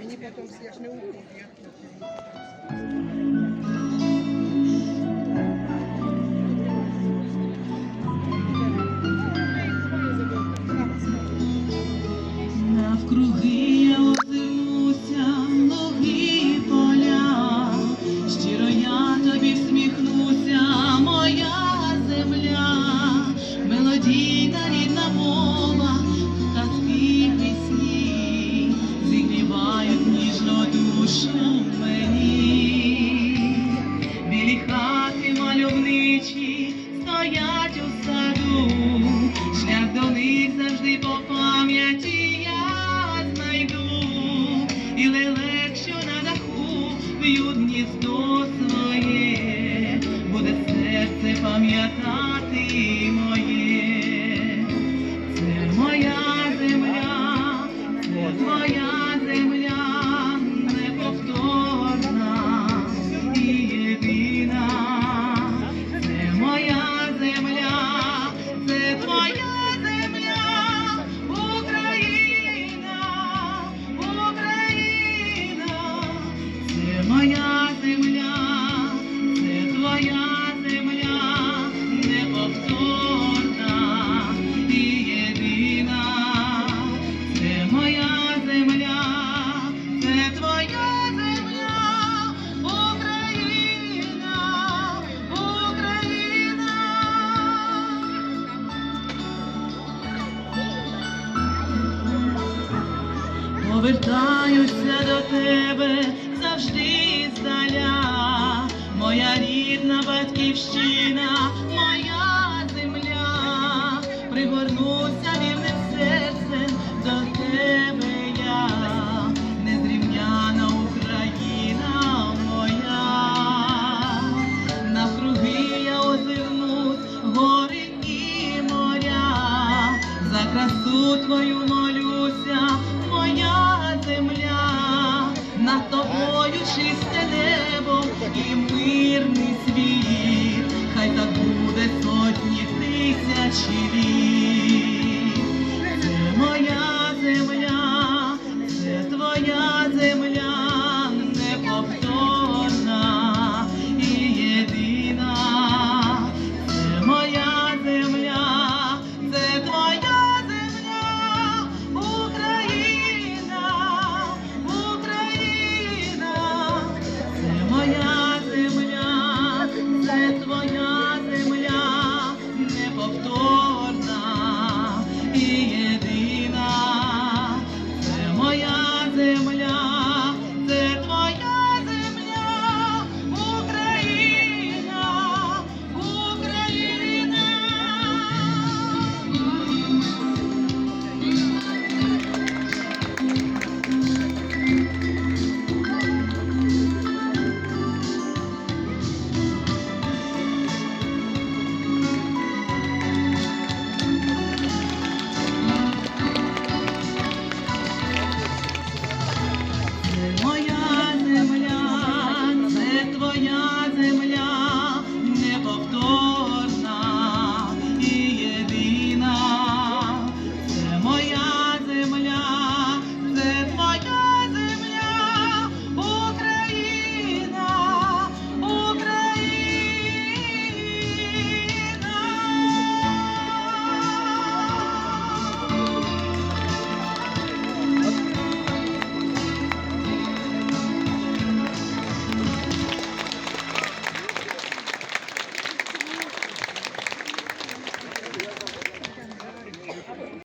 мені потім я ж не я тобі всміхнуся, моя земля, мелодійна гніздо своє, буде серце пам'ятати Повертаюся до тебе завжди здаля, моя рідна батьківщина, моя земля, пригорнуся вірним серцем до тебе я, незрівняна Україна моя, навкруги я озирнусь, гори і моря, за красу твою чисте небо і мирний світ, хай так буде сотні тисячі